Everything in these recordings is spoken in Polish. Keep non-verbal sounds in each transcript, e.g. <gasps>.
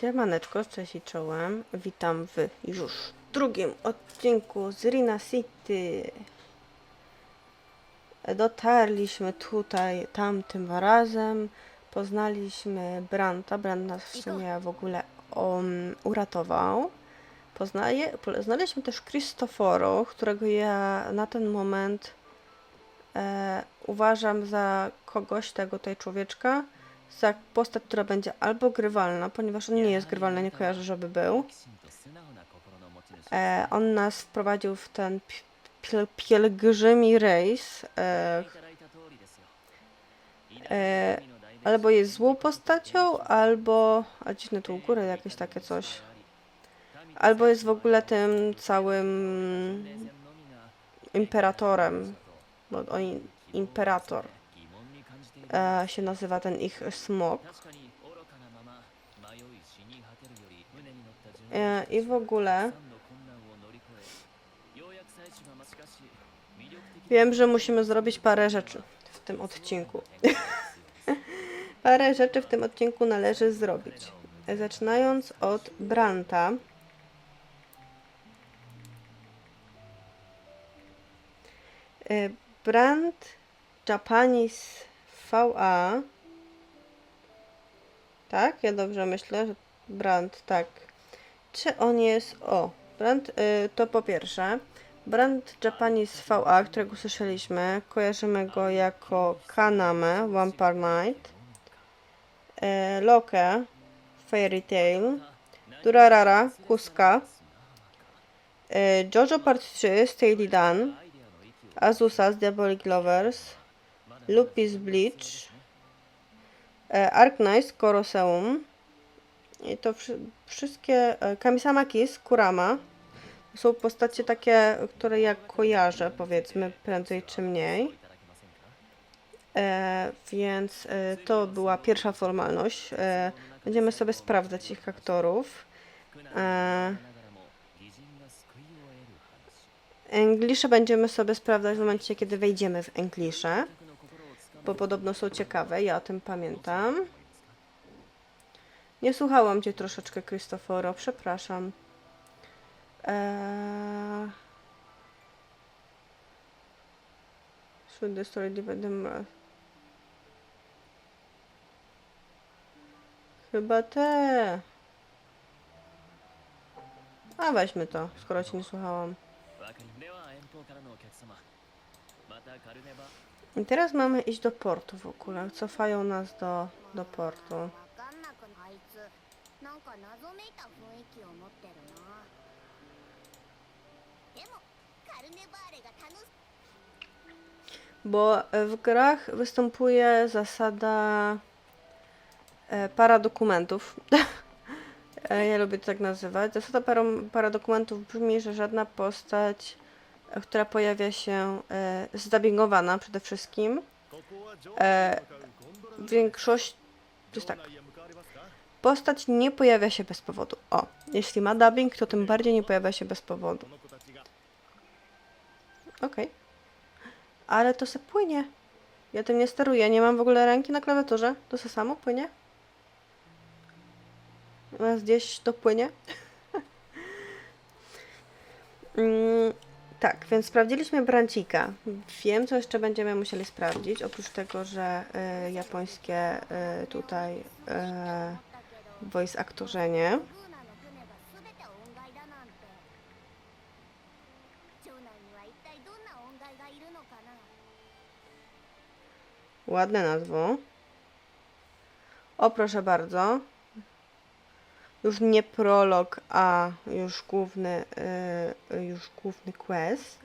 Siemaneczko, cześć i czołem. Witam w już drugim odcinku z Rina City. Dotarliśmy tutaj tamtym razem. Poznaliśmy Branta. Brant nas w sumie w ogóle um, uratował. Poznaje, poznaliśmy też Cristoforo, którego ja na ten moment e, uważam za kogoś, tego tej człowieczka, za postać, która będzie albo grywalna, ponieważ on nie jest grywalny, nie kojarzę, żeby był. E, on nas wprowadził w ten pi- piel, pielgrzymi rejs. E, e, albo jest złą postacią, albo... A dziwne tu u góry jakieś takie coś. Albo jest w ogóle tym całym imperatorem, bo oni imperator e, się nazywa ten ich smok. E, I w ogóle wiem, że musimy zrobić parę rzeczy w tym odcinku. <laughs> parę rzeczy w tym odcinku należy zrobić. Zaczynając od Branta. E, Brand Japanese VA. Tak? Ja dobrze myślę, że brand, tak. Czy on jest. O, brand y, to po pierwsze. Brand Japanese VA, którego słyszeliśmy, kojarzymy go jako Kaname Vampire Night, e, Loke Fairy Tail, Durarara Kuska, e, Jojo Part 3 Steely Dan, Azusa z Diabolic Lovers, Lupis Bleach, e, Arknice Colosseum i to wszy- wszystkie e, Kamisama Kiss, Kurama są postacie takie, które ja kojarzę powiedzmy prędzej czy mniej. E, więc e, to była pierwsza formalność. E, będziemy sobie sprawdzać ich aktorów. E, będziemy sobie sprawdzać w momencie, kiedy wejdziemy w Englisze, bo podobno są ciekawe, ja o tym pamiętam. Nie słuchałam Cię troszeczkę, Cristoforo, przepraszam. Eee... Should the story divide. Chyba te. A weźmy to, skoro Cię nie słuchałam. I teraz mamy iść do portu w ogóle. Cofają nas do, do portu. Bo w grach występuje zasada e, para dokumentów. <laughs> E, ja lubię to tak nazywać. Zasada para, para dokumentów brzmi, że żadna postać która pojawia się e, zdubbingowana przede wszystkim, e, większość to jest tak. Postać nie pojawia się bez powodu. O, jeśli ma dubbing, to tym bardziej nie pojawia się bez powodu. Okej. Ale to se płynie. Ja tym nie steruję. Nie mam w ogóle ręki na klawiaturze. To se samo płynie. Nas gdzieś to płynie. <laughs> mm, tak, więc sprawdziliśmy brancika. Wiem, co jeszcze będziemy musieli sprawdzić, oprócz tego, że y, japońskie y, tutaj y, voice aktorzenie. Ładne nazwo. O, proszę bardzo już nie prolog, a już główny, y, już główny quest.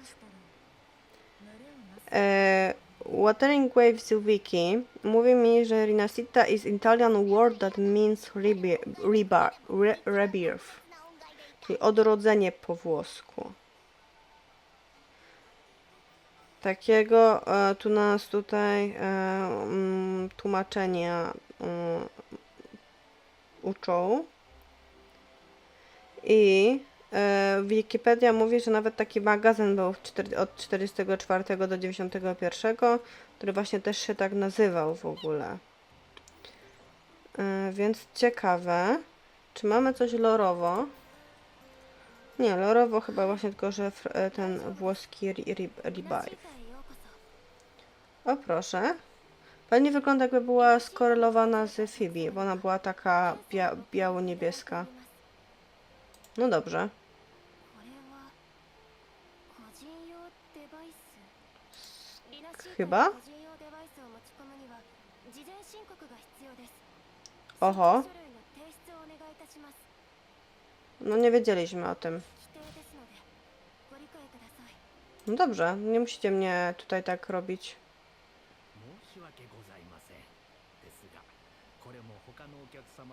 Y, Watering Waves Wiki mówi mi, że Rinasita is Italian word that means rebirth, czyli odrodzenie po włosku. Takiego e, tu nas tutaj e, m, tłumaczenia e, uczą. I e, Wikipedia mówi, że nawet taki magazyn był od 44 do 91, który właśnie też się tak nazywał w ogóle. E, więc ciekawe, czy mamy coś lorowo? Nie, lorowo chyba właśnie tylko, że e, ten włoski revive. O proszę. Pani wygląda jakby była skorelowana z Phoebe, bo ona była taka bia biało-niebieska. No dobrze. Chyba? Oho. No nie wiedzieliśmy o tym. No dobrze, nie musicie mnie tutaj tak robić.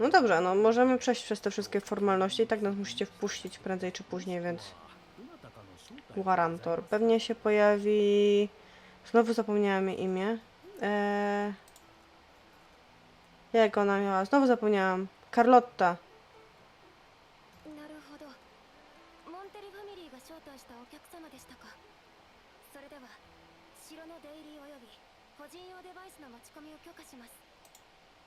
No dobrze, no możemy przejść przez te wszystkie formalności i tak nas musicie wpuścić prędzej czy później, więc... Guarantor. Pewnie się pojawi... Znowu zapomniałem jej imię. Eee... Jak ona miała? Znowu zapomniałam. Carlotta.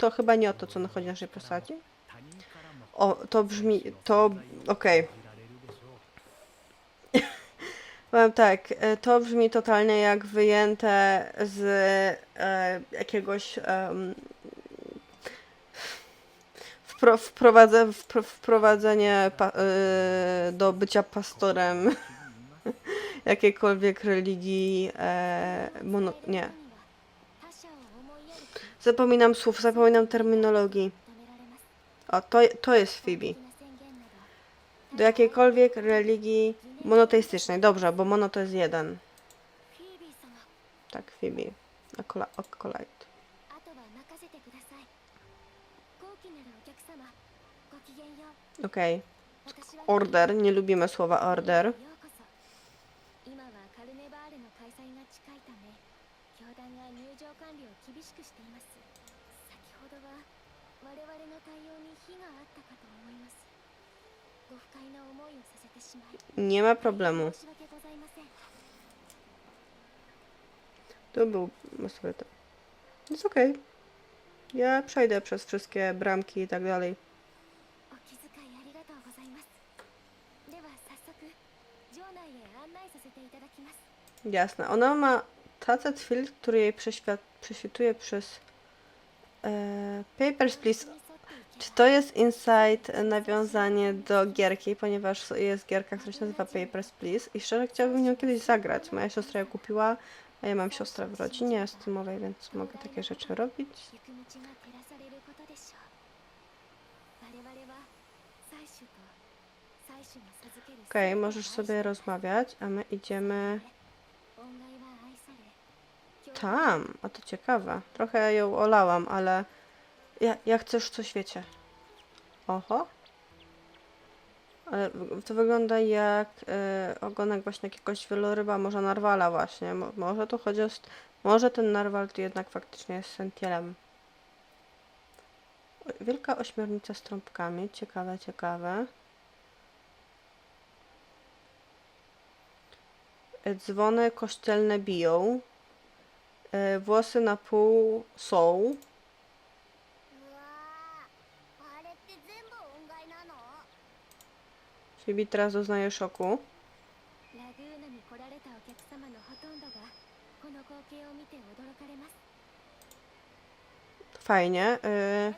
to chyba nie o to, co nachodzi w naszej postaci. O, to brzmi, to, okej. Okay. <laughs> Powiem tak, e, to brzmi totalnie jak wyjęte z e, jakiegoś um, wprowadzę, wprowadzenie pa, y, do bycia pastorem <laughs> jakiejkolwiek religii, e, mono, nie, Zapominam słów, zapominam terminologii. O, to, to jest Phoebe. Do jakiejkolwiek religii monoteistycznej. Dobrze, bo mono to jest jeden. Tak, Phoebe. Acolyte. Okej. Okay. Order. Nie lubimy słowa order. Nie ma problemu. To był masturbata. No jest okej. Okay. Ja przejdę przez wszystkie bramki i tak dalej. Jasne. Ona ma tacet filtr, który jej przeświat, prześwituje przez e, Papers, Please czy to jest Inside nawiązanie do gierki, ponieważ jest gierka, która się nazywa Papers, Please i szczerze chciałabym nią kiedyś zagrać. Moja siostra ją kupiła, a ja mam siostrę w rodzinie streamowej, więc mogę takie rzeczy robić. Okej, okay, możesz sobie rozmawiać, a my idziemy tam. A to ciekawe. Trochę ją olałam, ale ja, chcę już coś wiecie. Oho. Ale to wygląda jak e, ogonek właśnie jakiegoś wieloryba, może narwala właśnie. Mo, może tu chodzi o... Może ten narwal to jednak faktycznie jest sentielem. Wielka ośmiornica z trąbkami. Ciekawe, ciekawe. E, Dzwony kościelne biją. E, Włosy na pół są. Phoebe teraz doznaje szoku. Fajnie. Yy,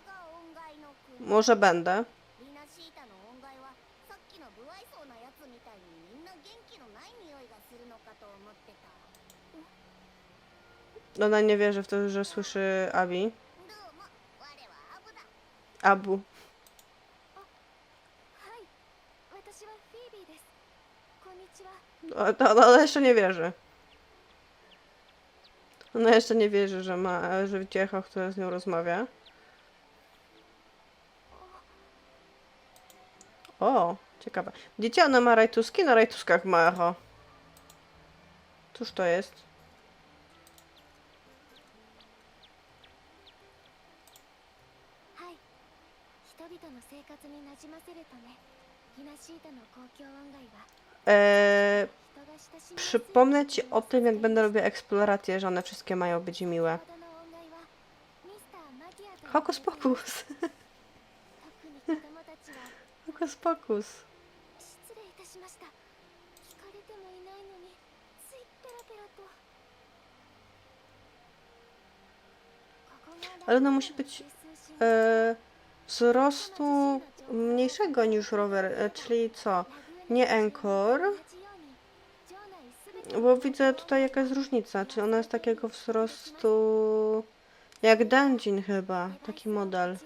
może będę. Ona nie wierzy w to, że słyszy Abi. Abu. ちは O, to, to ona jeszcze nie wierzy. Ona jeszcze nie wierzy, że ma, że wciecha, która z nią rozmawia. O, Ciekawe. Widzicie, ona ma rajtuski? Na rajtuskach ma echo. Cóż to jest? Eee, przypomnę Ci o tym, jak będę robił eksplorację, że one wszystkie mają być miłe. Hokus pokus. <laughs> Hokus pokus. Ale ona musi być e, wzrostu mniejszego niż rower, e, czyli co? Nie Encore, bo widzę tutaj jaka jest różnica, czyli ona jest takiego wzrostu jak Dungeon chyba, taki model.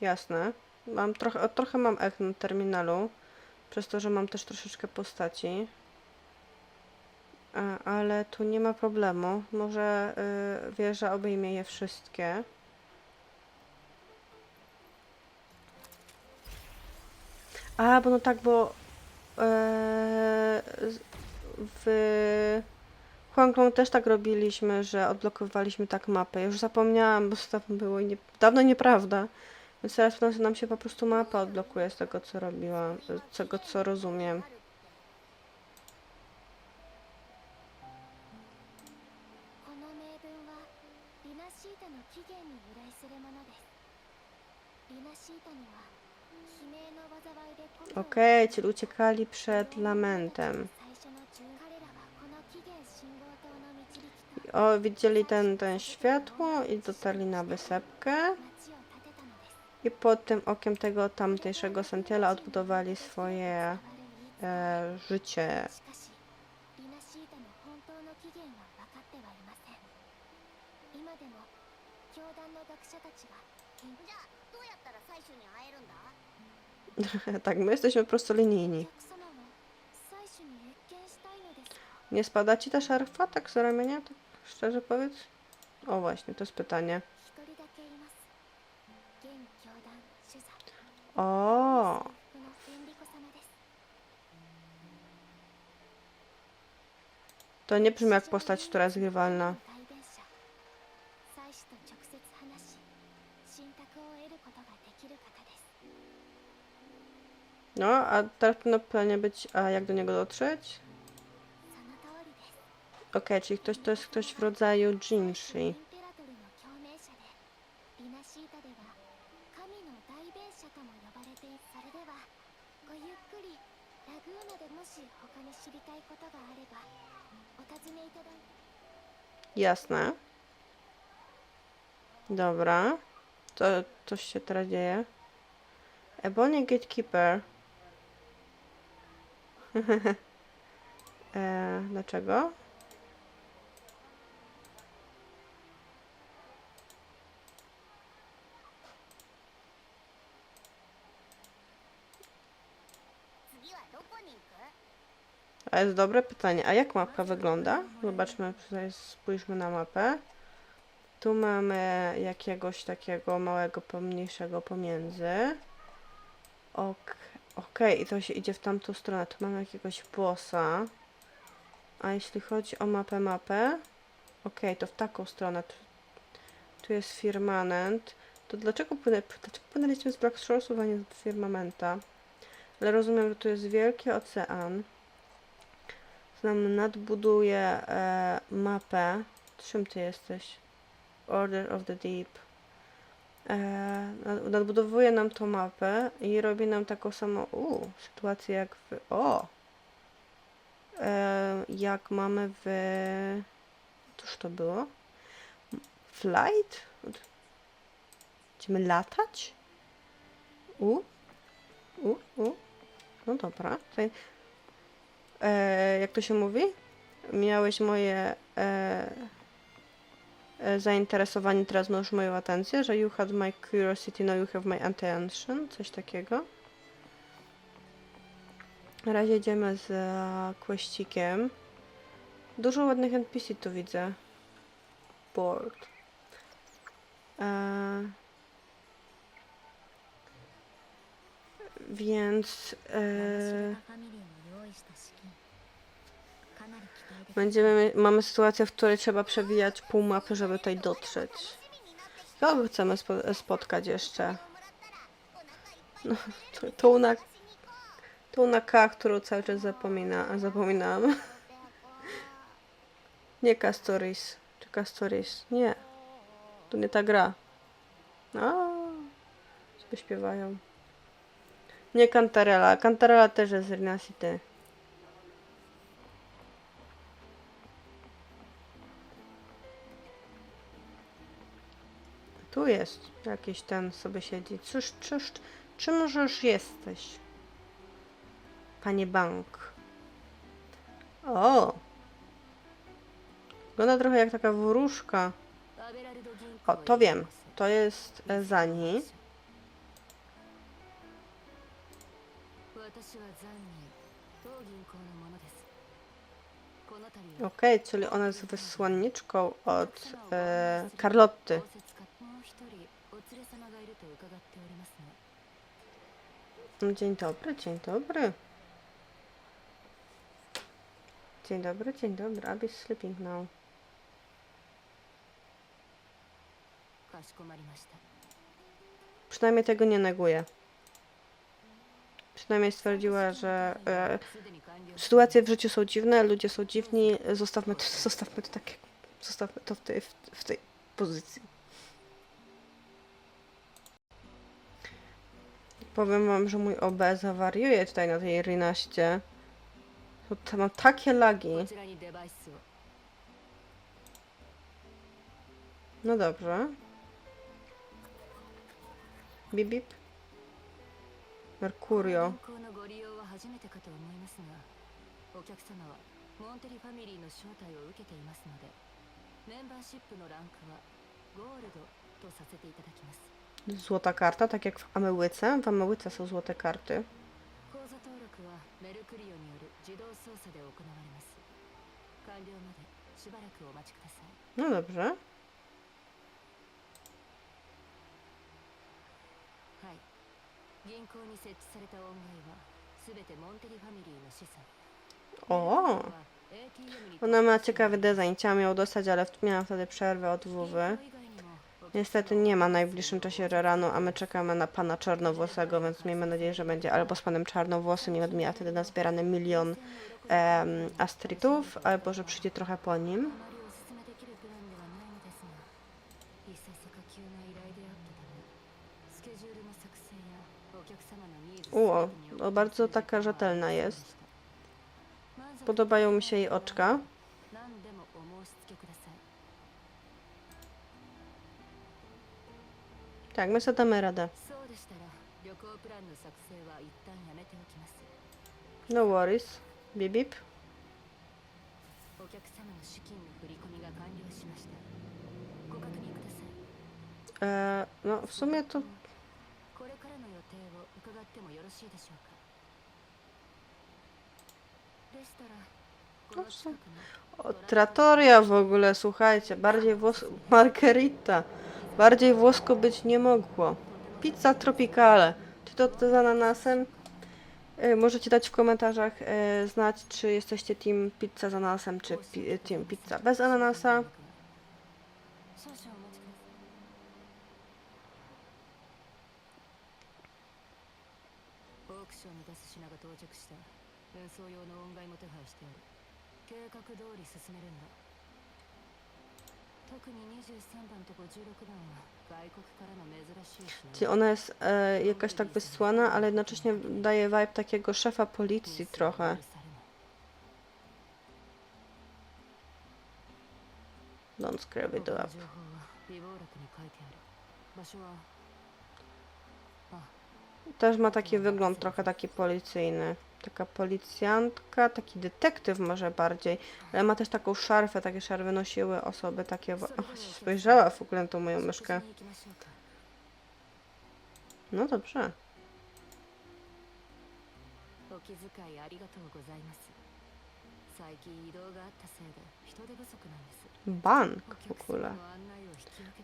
Jasne. Mam trochę, trochę mam ech na terminalu, przez to, że mam też troszeczkę postaci. A, ale tu nie ma problemu. Może y, wieża obejmie je wszystkie. A, bo no tak, bo e, w Huanglong też tak robiliśmy, że odblokowywaliśmy tak mapę. Już zapomniałam, bo to było nie, dawno nieprawda. Więc teraz nam się po prostu mapa odblokuje z tego, co robiłam, z tego, co rozumiem. Okej, okay, czyli uciekali przed lamentem. O, widzieli ten, ten światło i dotarli na wysepkę. I pod tym okiem tego tamtejszego sentiela odbudowali swoje e, życie. <laughs> tak, my jesteśmy prostolinijni. Nie spada ci ta szarfa tak z ramienia? Tak szczerze powiedz? O właśnie, to jest pytanie. O. To nie brzmi jak postać, która jest grywalna. No, a teraz powinno planie być, a jak do niego dotrzeć? Okej, okay, czyli ktoś to jest ktoś w rodzaju Jinshi. Jasne. Dobra. To coś się teraz dzieje. Ebony Gatekeeper. <laughs> e, dlaczego? A jest dobre pytanie. A jak mapka wygląda? Zobaczmy, tutaj spójrzmy na mapę. Tu mamy jakiegoś takiego małego, pomniejszego pomiędzy. Ok, Okej, i to się idzie w tamtą stronę. Tu mamy jakiegoś bossa. A jeśli chodzi o mapę, mapę. Okej, to w taką stronę. Tu, tu jest firmament. To dlaczego, płynę, dlaczego płynęliśmy z Black Shoresów, a nie z firmamenta? Ale rozumiem, że tu jest wielki ocean. Znam, nadbuduję e, mapę. Czym ty jesteś? Order of the Deep. E, nad- nadbudowuje nam tą mapę i robi nam taką samą u, sytuację jak w. O! E, jak mamy w. Cóż to było? Flight? Będziemy latać? U? U? U? No dobra. E, jak to się mówi? Miałeś moje e, e, zainteresowanie, teraz masz moją atencję, że you had my curiosity, now you have my attention, coś takiego. Na razie idziemy z e, kweścikiem. Dużo ładnych NPC tu widzę. Board. E, Więc ナ Będziemy, mamy sytuację, w której trzeba przewijać pół mapy, żeby tutaj dotrzeć. Kogo chcemy spo, spotkać jeszcze? No, tu na, tu na K, którą cały czas zapomina, zapominam. <laughs> Nie Castoris. Czy Castoris? Nie. To nie ta gra. A, sobie śpiewają. Nie Cantarella. Cantarella też jest z Rinasity. jest. Jakiś ten sobie siedzi. Cóż, cóż, czym już jesteś? Panie Bank. O! Wygląda trochę jak taka wróżka. O, to wiem. To jest e, Zani. Okej, okay, czyli ona jest wysłanniczką od e, Karlotty. No, dzień dobry, dzień dobry. Dzień dobry, dzień dobry. Abby's sleeping now. Przynajmniej tego nie neguje. Przynajmniej stwierdziła, że e, sytuacje w życiu są dziwne, ludzie są dziwni. Zostawmy, zostawmy to tak, zostawmy to w tej, w tej pozycji. Powiem wam, że mój OB zawariuje tutaj na tej rynaście. To mam takie lagi. No dobrze. Bip, bip. Mercurio. Membership のランクはゴールドとさせていただきます。złota karta, tak jak w Amełyce. W Amełyce są złote karty. No dobrze. O! Ona ma ciekawy design. Chciałam ją dostać, ale miałam wtedy przerwę od WW. Niestety nie ma w najbliższym czasie reranu, a my czekamy na pana Czarnowłosego, więc miejmy nadzieję, że będzie albo z panem Czarnowłosym i będę miała wtedy nazbierany milion em, astritów, albo że przyjdzie trochę po nim. Uo, bardzo taka rzetelna jest. Podobają mi się jej oczka. Tak, my sobie damy radę. No worries. Bip, bip. Eee, no w sumie to... No, o, tratoria w ogóle, słuchajcie, bardziej włos... Margarita. Bardziej włosko być nie mogło. Pizza tropicale. Czy to, to z ananasem? Y, Możecie dać w komentarzach y, znać, czy jesteście team pizza z ananasem, czy pi y, team pizza bez ananasa. 特に23番と56番は外国からの珍しい品 Czyli ona jest e, jakaś tak wysłana, ale jednocześnie daje vibe takiego szefa policji trochę. 許されない Don't screw 他 it の up. 情報は備忘録に書いてある場所はあ Też ma taki wygląd trochę taki policyjny. taka policjantka, taki detektyw może bardziej, ale ma też taką szarfę, takie szarfy nosiły osoby takie... O, spojrzała w ogóle na tą moją myszkę. No dobrze. Bank w ogóle.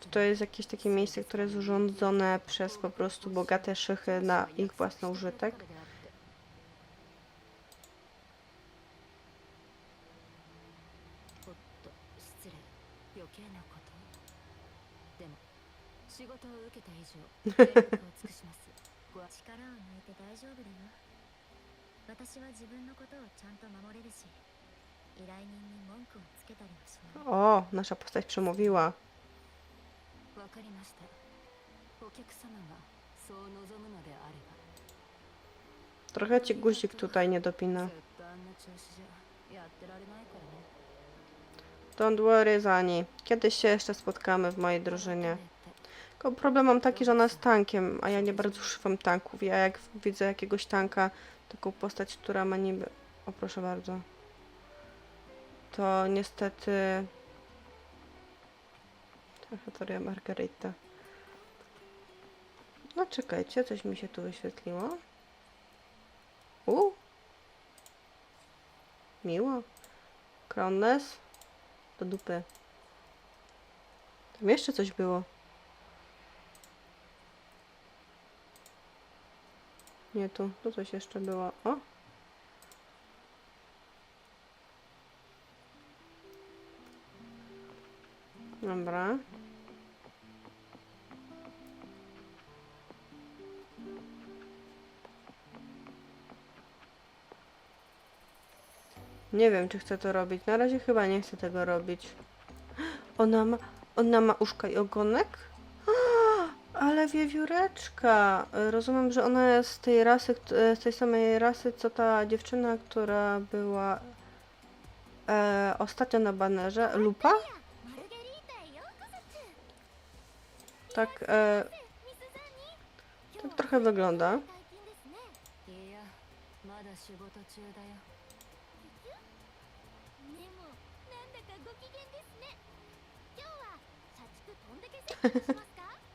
Czy to jest jakieś takie miejsce, które jest urządzone przez po prostu bogate szychy na ich własny użytek? 受けた以上<laughs> 全力を尽くしますご力を抜いて大丈夫だよ私は自分のことをちゃんと守れるし依頼人に文句をつけたりはしない O, nasza postać przemówiła. わかりましたお客様がそう望むのであれば Trochę ci guzik tutaj nie dopina. ずっとあんな調子じゃやってられないからね Don't worry, Zani. Kiedyś się jeszcze spotkamy w mojej drużynie. Tylko problem mam taki, że ona jest tankiem, a ja nie bardzo używam tanków. Ja jak widzę jakiegoś tanka, taką postać, która ma niby... O, proszę bardzo. To niestety... Trochę Margarita. No czekajcie, coś mi się tu wyświetliło. U. Miło. Crownless. Do dupy. Tam jeszcze coś było. Nie tu, tu coś jeszcze było. O! Dobra. Nie wiem, czy chcę to robić. Na razie chyba nie chcę tego robić. <gasps> Ona ma, ona ma uszka i ogonek? ale wiewióreczka. Rozumiem, że ona jest z tej rasy, e, z tej samej rasy, co ta dziewczyna, która była e, ostatnio na banerze. Lupa? Tak, e, tak trochę wygląda. <laughs>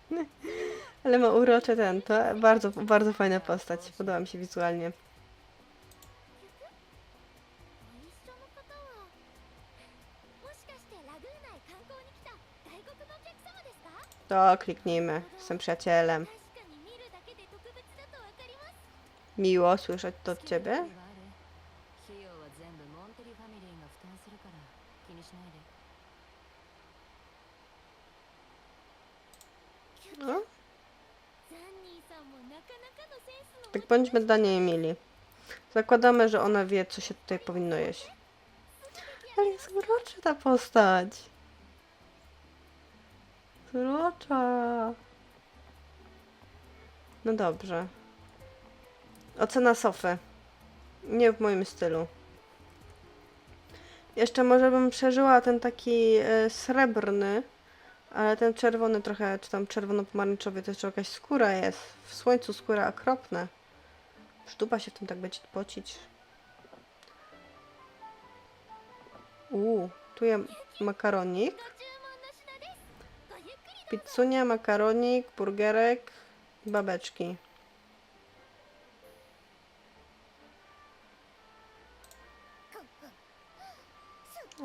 <laughs> Ale ma urocze ten, to bardzo, bardzo fajna postać, podoba mi się wizualnie. To kliknijmy, jestem przyjacielem. Miło słyszeć to od ciebie. Bądźmy dla niej mili. Zakładamy, że ona wie, co się tutaj powinno jeść. Ale jest urocza ta postać. Urocza. No dobrze. Ocena Sofy. Nie w moim stylu. Jeszcze może bym przeżyła ten taki e, srebrny, ale ten czerwony trochę, czy tam czerwono-pomarańczowy, to jeszcze jakaś skóra jest. W słońcu skóra okropne. Sztuba się w tym tak będzie pocić. Uuu, tu ja makaronik. Pizzunia, makaronik, burgerek, babeczki.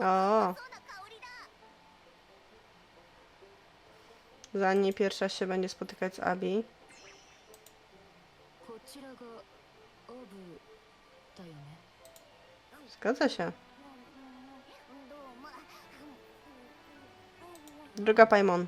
O! Zanim pierwsza się będzie spotykać z Abi. Zgadza się. Droga Paimon.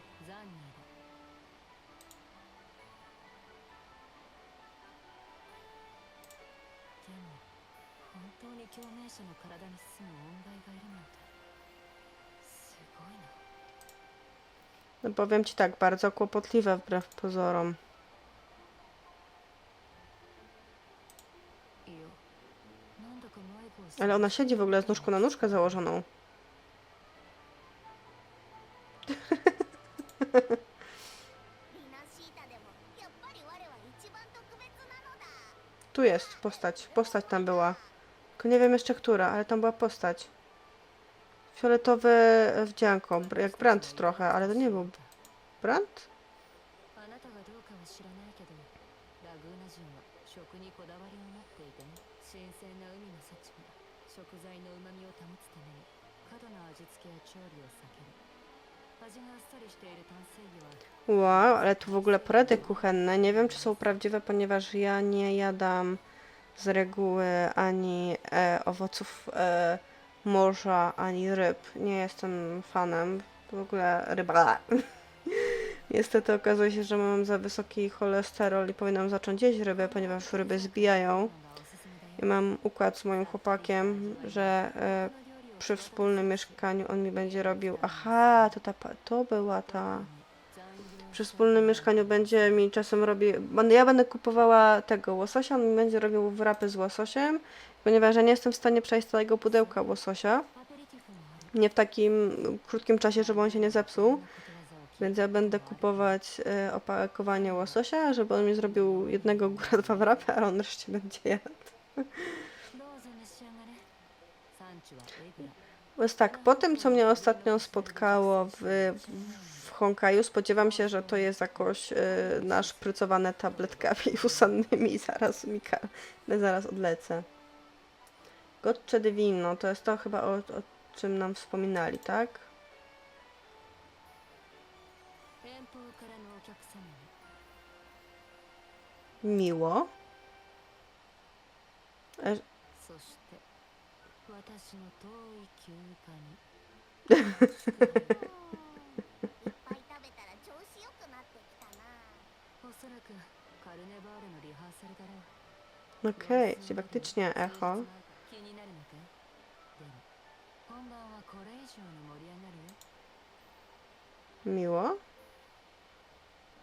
No powiem ci tak, bardzo kłopotliwe wbrew pozorom. Ona siedzi w ogóle z nóżką na nóżkę założoną. Tu jest postać. Postać tam była. Tylko nie wiem jeszcze która, ale tam była postać. Fioletowe wdzianko, jak Brand trochę, ale to nie był Brand? あなたがどうかは知らないけどラグーナ人は食にこだわりを持っていてね新鮮な海の幸も 食材の旨味を保つために過度な味付けや調理を避ける味があっさりしている淡水魚は Wow, ale tu w ogóle porady kuchenne. Nie wiem, czy są prawdziwe, ponieważ ja nie jadam z reguły ani e, owoców e, morza, ani ryb. Nie jestem fanem. W ogóle ryba. <laughs> Niestety okazuje się, że mam za wysoki cholesterol i powinnam zacząć jeść ryby, ponieważ ryby zbijają. Ja mam układ z moim chłopakiem, że y, przy wspólnym mieszkaniu on mi będzie robił. Aha, to ta, to była ta. Przy wspólnym mieszkaniu będzie mi czasem robił. Ja będę kupowała tego łososia, on mi będzie robił wrapy z łososiem, ponieważ ja nie jestem w stanie przejść całego pudełka łososia. Nie w takim krótkim czasie, żeby on się nie zepsuł. Więc ja będę kupować y, opakowanie łososia, żeby on mi zrobił jednego góra dwa wrapy, a on reszcie będzie jadł. Bo jest tak, po tym co mnie ostatnio spotkało w, w Honkaju, spodziewam się, że to jest jakoś y, nasz prycowane tabletkami usannymi i zaraz mi zaraz odlecę. Gotcze wino, to jest to chyba o, o czym nam wspominali, tak? Miło. E, そして私の遠い休暇にいっぱい食べたら調子良くなってきたなおそらくカルネバーレのリハーサルだろう Okej, czyli faktycznie echo. 気になるのかでも本番はこれ以上に盛り上がるよ Miło.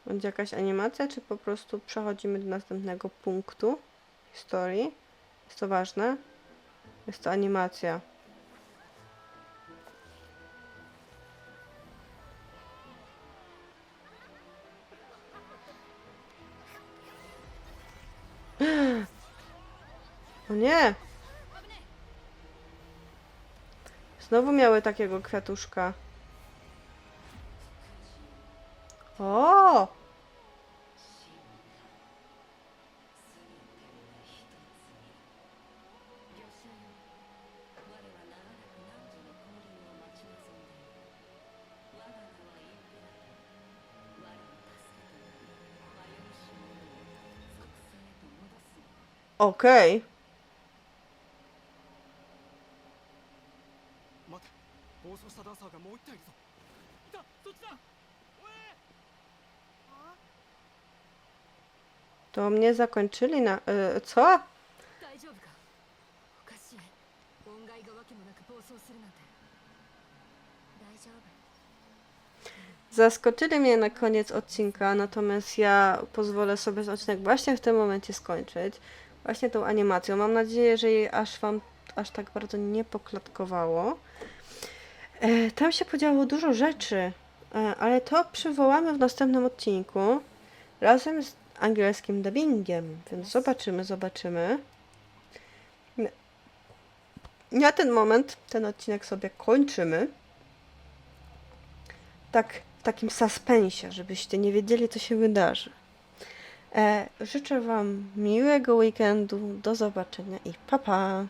Będzie jakaś animacja, czy po prostu przechodzimy do następnego punktu historii? Jest to ważne? Jest to animacja. <gasps> O nie! Znowu miały takiego kwiatuszka. O! Okej. Okay. To mnie zakończyli na... Y, co? Zaskoczyli mnie na koniec odcinka, natomiast ja pozwolę sobie odcinek właśnie w tym momencie skończyć. Właśnie tą animacją. Mam nadzieję, że jej aż wam aż tak bardzo nie poklatkowało. E, tam się podziało dużo rzeczy, e, ale to przywołamy w następnym odcinku razem z angielskim dubbingiem, więc zobaczymy, zobaczymy. Na- Na ten moment ten odcinek sobie kończymy tak w takim suspensie, żebyście nie wiedzieli, co się wydarzy. E, życzę Wam miłego weekendu, do zobaczenia i pa pa!